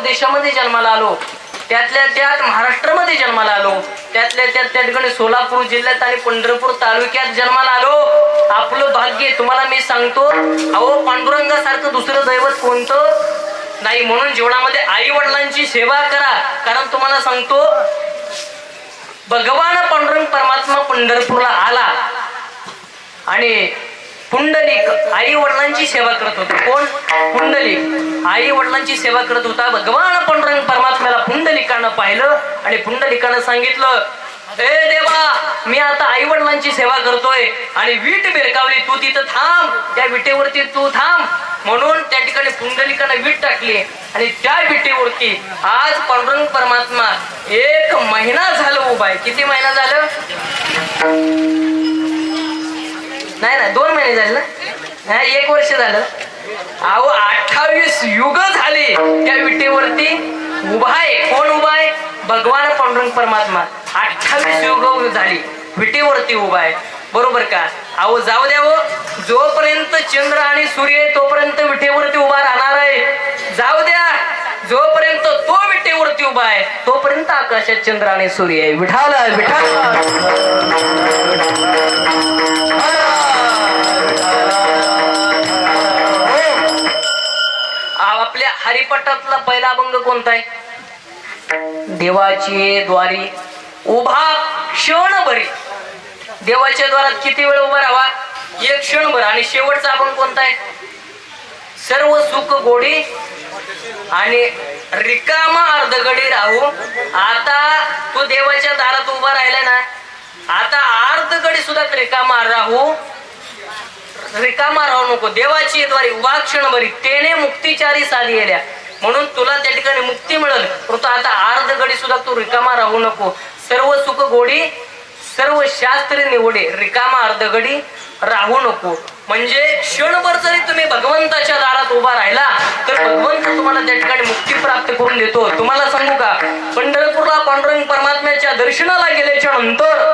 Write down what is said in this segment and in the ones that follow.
देशामध्ये जन्माला आलो. त्यातल्या त्यात महाराष्ट्रामध्ये जन्माला आलो. त्यातल्या त्यात त्या ठिकाणी सोलापूर जिल्ह्यात आणि पंढरपूर तालुक्यात जन्माला आलो. आपलं भाग्य तुम्हाला मी सांगतो. अहो पांडुरंगासारखं दुसरं दैवत कोणतं? नाही म्हणून जीवनामध्ये आई वडिलांची सेवा करा. कारण तुम्हाला सांगतो भगवान पांडुरंग परमात्मा पंढरपूरला आला. आणि पुंडलिक आई वडिलांची सेवा करत होता. कोण? पुंडलिक. आई वडिलांची सेवा करत होता. भगवान पांडुरंग परमात्म्याला पुंडलिकानं पाहिलं आणि पुंडलिकानं सांगितलं ए देवा मी आता आई वडिलांची सेवा करतोय आणि वीट बिरकावली तू तिथं थांब. त्या विटेवरती तू थांब. म्हणून त्या ठिकाणी पुंडलिकानं वीट टाकली आणि त्या विटेवरती आज पांडुरंग परमात्मा एक महिना झालं उभा आहे. किती महिना झालं? नाही ना दोन महिने झाले ना? नाही एक वर्ष झालं. अहो अठ्ठावीस युग झाली. त्या विटेवरती उभा आहे. कोण उभा आहे? भगवान पांडुरंग परमात्मा. अठ्ठावीस युग झाली. विटेवरती उभा आहे. बरोबर का? अहो जाऊ द्या हो. जोपर्यंत चंद्र आणि सूर्य आहे तोपर्यंत विटेवरती उभा राहणार आहे. जाऊ द्या. जोपर्यंत तो विटेवरती उभा आहे तोपर्यंत आकाशात चंद्र आणि सूर्य आहे. विठाला विठाला आपल्या हरिपटातला पहिला अभंग कोणता आहे? देवाची द्वारी उभा क्षणभरी देवाच्या द्वारात किती वेळ उभा राहावा? एक क्षणभर आणि शेवटचा अभंग कोणता आहे? सर्व सुख गोडी आणि रिकामा अर्धगडी राहू. आता तू देवाच्या दारात उभा राहिलाय ना आता अर्धगडी सुद्धा रिकामा राहू. रिकामा राहू नको. देवाची द्वारे उभा क्षणभरी तेने मुक्तीचारी साधी गेल्या म्हणून तुला त्या ठिकाणी मुक्ती मिळेल. परंतु आता अर्ध गडी सुद्धा तू रिकामा राहू नको. सर्व सुख गोडी सर्व शास्त्र निवडे. रिकामा अर्धगडी राहू नको. म्हणजे क्षणभर जरी तुम्ही भगवंताच्या दारात उभा राहिला तर भगवंत तुम्हाला त्या ठिकाणी मुक्ती प्राप्त करून देतो. तुम्हाला सांगू का? पंढरपूरला पांडुरंग परमात्म्याच्या दर्शनाला गेल्याच्यानंतर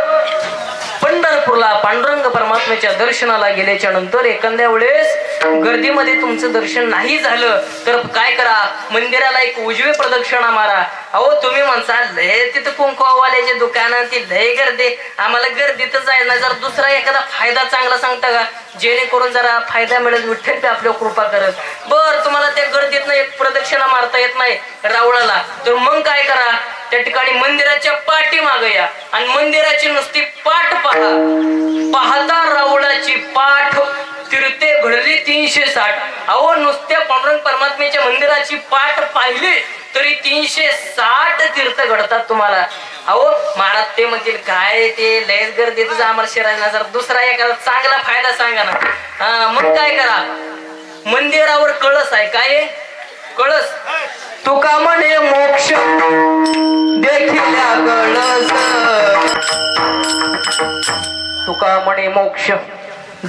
पंढरपूरला पांडुरंग परमात्म्याच्या दर्शनाला गेल्याच्यानंतर एखाद्या वेळेस गर्दीमध्ये तुमचं दर्शन नाही झालं तर काय करा? मंदिराला एक उजवे प्रदक्षिणा मारा. अहो तुम्ही म्हणता लय तिथं कुंकवाल्याचे दुकान ती लय गर्दी. आम्हाला गर्दीतच जायला नाही. जर दुसरा एखादा फायदा चांगला सांगता का? जेणेकरून जरा फायदा मिळेल विठ्ठल ते आपल्या कृपा करत बर तुम्हाला त्या गर्दीतनं एक प्रदक्षिणा मारता येत नाही रावळाला. तर मग काय करा? त्या ठिकाणी मंदिराच्या पाठी या. आणि मंदिराची नुसती पाठ पहा. पाहता रावळाची पाठ तिरते घडली तीनशे साठ. अहो नुसत्या पांडुरंग परमात्म्याच्या मंदिराची पाठ पाहिली तरी तीनशे साठ तीर्थ घडतात तुम्हाला. अहो महाराज ते म्हणतील काय ते? लयच गर्दीतच आम्हाला शिरायला. जर दुसरा एखादा चांगला फायदा सांगा ना. हा, मग काय करा? मंदिरावर कळस आहे काय? कळस. तुका म्हणे मोक्ष? देखिल्या कळस तुका म्हणे मोक्ष?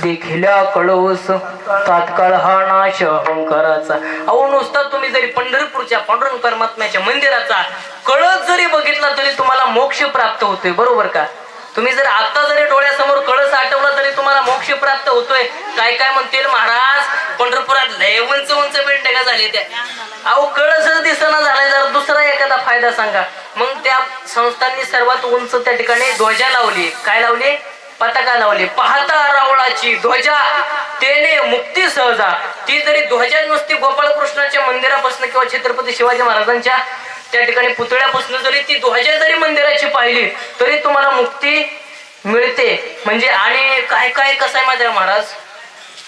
देखिल्या कळोस तात्काळ हा नाश अहंकाराचा. अहो नुसता तुम्ही जरी पंढरपूरच्या पांडुरंग परमात्म्याच्या मंदिराचा कळस जरी बघितला तरी तुम्हाला मोक्ष प्राप्त होतोय. बरोबर का? तुम्ही जर आता जरी डोळ्यासमोर कळस आठवला तरी तुम्हाला मोक्ष प्राप्त होतोय. काय काय म्हणतील महाराज? पंढरपुरात लय उंच उंच बिल्डिंगा झाली त्या. अहो कळसच दिसना झालाय. जर दुसरा एखादा फायदा सांगा. मग त्या संस्थांनी सर्वात उंच त्या ठिकाणी ध्वजा लावली. काय लावली? पताका लावली. पाहता रावळाची ध्वजा. तेने मुक्ती सहजा. ती जरी ध्वजा नुसती गोपाळकृष्णाच्या मंदिरापासून किंवा छत्रपती शिवाजी महाराजांच्या त्या ठिकाणी पुतळ्यापासून जरी ती ध्वजा जरी मंदिराची पाहिली तरी तुम्हाला मुक्ती मिळते. म्हणजे आणि काय काय कसं आहे माझ्या महाराज?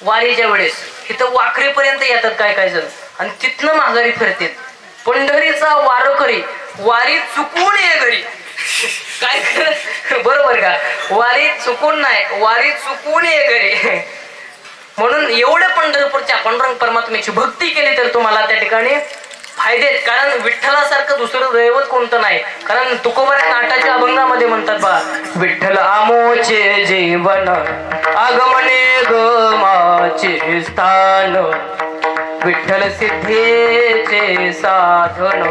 वारीच्या वेळेस इथं वाखरीपर्यंत येतात काय काय जण. आणि तिथनं माघारी फिरतात पंढरीचा वारकरी वारी चुकवून ये घरी. काय कर- बरोबर का? वारी चुकून नाही वारी चुकवून ये घरी. म्हणून एवढं पंढरपूरच्या पांडुरंग परमात्म्याची भक्ती केली तर तुम्हाला त्या ठिकाणी फायदे कारण विठ्ठलासारखं दुसरं दैवत कोणतं नाही. कारण तुकोबऱ्या नाटाच्या अभंगामध्ये म्हणतात बा विठ्ठल आमोचे जीवन आगमने गमाचे स्थान. विठ्ठल सिद्धेचे साधन.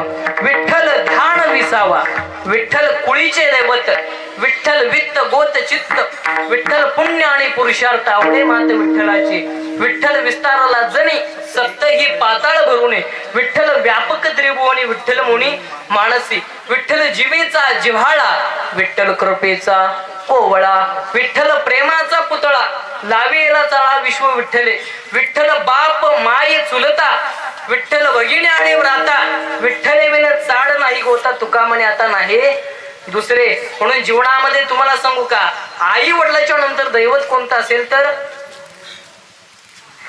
विठ्ठल ध्यान विसावा. विठ्ठल कुळीचे दैवत. विठ्ठल वित्त गोत चित्त. विठ्ठल पुण्य आणि पुरुषार्थ. आवडे मात विठ्ठलाची. विठ्ठल विस्ताराला जणी सत्त ही पाताळ भरूने विठ्ठल व्यापक त्रिभुवने आणि विठ्ठल मुनी मानसी. विठ्ठल जीवेचा जिव्हाळा विठ्ठल कृपेचा कोवळा. विठ्ठल प्रेमाचा पुतळा लावेला चाळा विश्व विठ्ठले. विठ्ठल बाप माय चुलता. विठ्ठल भगिनी आणि व्राता. विठ्ठले विन चाड नाही गोता तुका म्हणे आता नाही. दुसरे म्हणून जीवनामध्ये तुम्हाला सांगू का आई वडिलाच्या नंतर दैवत कोणतं असेल तर?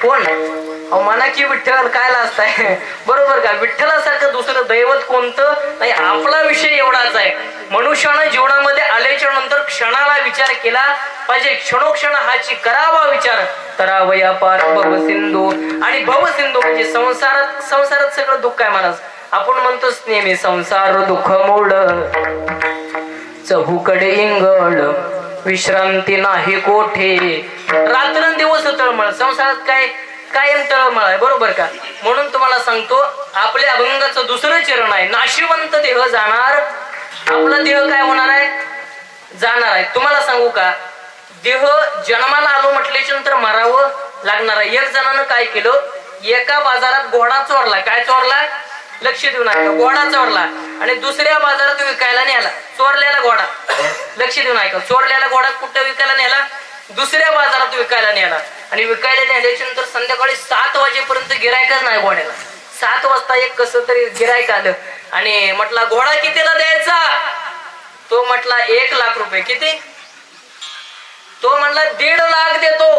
कोण? अहो म्हणा की विठ्ठल काय असताय बरोबर का? विठ्ठलासारखं दुसरं दैवत कोणतं? नाही आपला विषय एवढाच आहे. मनुष्यानं जीवनामध्ये आल्याच्यानंतर क्षणाला विचार केला पाहिजे. क्षणोक्षण हाची करावा विचार करावया पार भवसिंधू आणि भव सिंधू म्हणजे संसारात संसारात सगळं दुःख आहे महाराज आपण म्हणतोच नेहमी संसार दुःख मोड चहूकडे इंगळ. विश्रांती नाही कोठे. रात्रंदिवस तळमळ. संसारात काय कायम तळमळ आहे बरोबर का? म्हणून तुम्हाला सांगतो आपल्या अभंगाचं दुसरं चरण आहे. नाशिवंत देह जाणार. आपला देह काय होणार आहे? जाणार आहे. तुम्हाला सांगू का? देह जन्माला आलो म्हटल्याच्या नंतर मारावं लागणार आहे. एक जणानं काय केलं? एका बाजारात घोडा चोरला. काय चोरला? लक्ष देऊन ऐका घोडा चोरला. आणि दुसऱ्या बाजारात विकायला नेला चोरलेला घोडा लक्ष देऊन ऐका चोरलेला घोडा कुठं विकायला नेला दुसऱ्या बाजारात विकायला नेला आणि विकायला नेल्याच्या नंतर संध्याकाळी सात वाजेपर्यंत गिरायकच नाही घोड्याला सात वाजता एक कस तरी गिरायक आलं. आणि म्हटला घोडा कितीला द्यायचा? तो म्हटला एक लाख रुपये. किती? तो म्हणला दीड लाख देतो.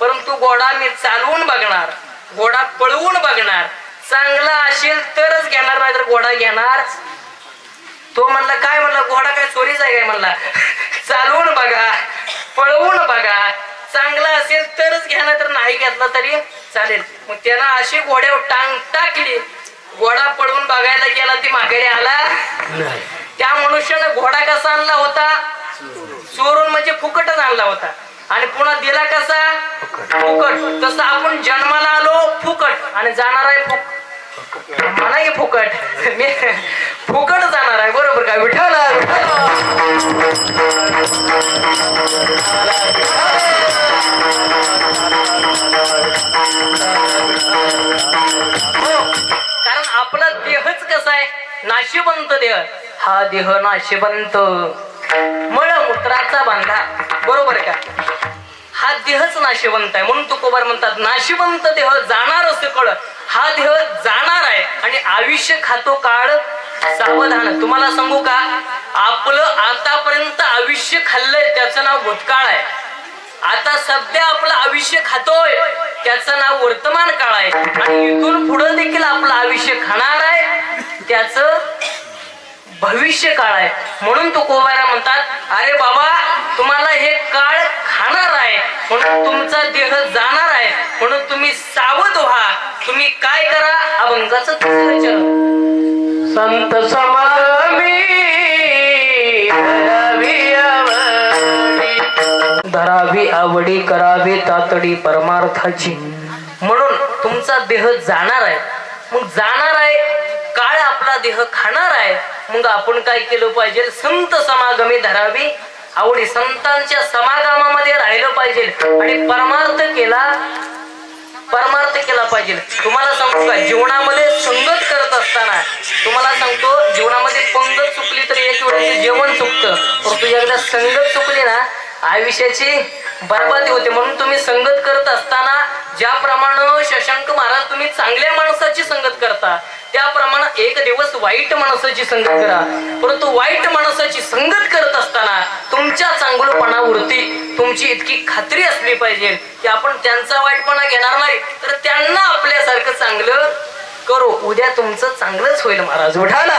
परंतु घोडा मी चालवून बघणार. घोडा पळवून बघणार. चांगला असेल तरच घेणार नाही तर घोडा घेणार. तो म्हणला काय म्हणला? घोडा काय चोरीच आहे काय? म्हणला चालवून बघा पळवून बघा. चांगला असेल तरच घेणार तर नाही घेतला तरी चालेल. मग त्यानं अशी घोड्यावर टांग टाकली. घोडा पळवून बघायला गेला ती माघारी आला. त्या मनुष्यानं घोडा कसा आणला होता? चोरून म्हणजे फुकटच आणला होता. आणि पुन्हा दिला कसा? फुकट. तसं आपण जन्माला आलो फुकट. आणि जाणार आहे फुक मला फुकट. मी फुकट जाणार आहे. बरोबर का? विठ्ठल हो. कारण आपला देहच कसा आहे? नाशिवंत देह. हा देह नाशिवंत. मळ मूत्राचा बांधा. बरोबर का? हा देहच नाशिवंत आहे. म्हणून तुकोबार म्हणतात नाशिवंत देह जाणार कळ हा देह जाणार आहे आणि आयुष्य खातो काळ सावधान. तुम्हाला सांगू का? आपलं आतापर्यंत आयुष्य खाल्लंय त्याचं नाव भूतकाळ आहे. आता सध्या आपलं आयुष्य खातोय त्याचं नाव वर्तमान काळ आहे. आणि इथून पुढे देखील आपलं आयुष्य खाणार आहे त्याचं भविष्य काळ आहे. म्हणून तो कोवारा म्हणतात अरे बाबा तुम्हाला हे काळ आहे. म्हणून तुमचा देह जाणार आहे. म्हणून तुम्ही सावध व्हा. तुम्ही काय करा? अभंगाचं संत समागमी धरावी आवडी करावी तातडी परमार्थाची. म्हणून तुमचा देह जाणार आहे. मग जाणार आहे काळ आपला देह खाणार आहे. मग आपण काय केलं पाहिजे? संत समागमी धरावी आवडी संतांच्या समागमामध्ये राहिलं पाहिजे. आणि परमार्थ केला परमार्थ केला पाहिजे. तुम्हाला सांगतो का जीवनामध्ये संगत करत असताना तुम्हाला सांगतो जीवनामध्ये पंगत चुकली तर एक वेळेचे जेवण चुकतं. परंतु एकदा संगत चुकली ना आयुष्याची बरबादी होते म्हणून तुम्ही संगत करत असताना ज्याप्रमाणे शशांक महाराज तुम्ही चांगल्या माणसाची संगत करता त्याप्रमाणे एक दिवस वाईट माणसाची संगत करा. परंतु वाईट माणसाची संगत करत असताना तुमच्या चांगलपणावरती तुमची इतकी खात्री असली पाहिजे की आपण त्यांचा वाईटपणा घेणार नाही तर त्यांना आपल्यासारखं चांगलं करू. उद्या तुमचं चांगलंच होईल महाराज. उठाला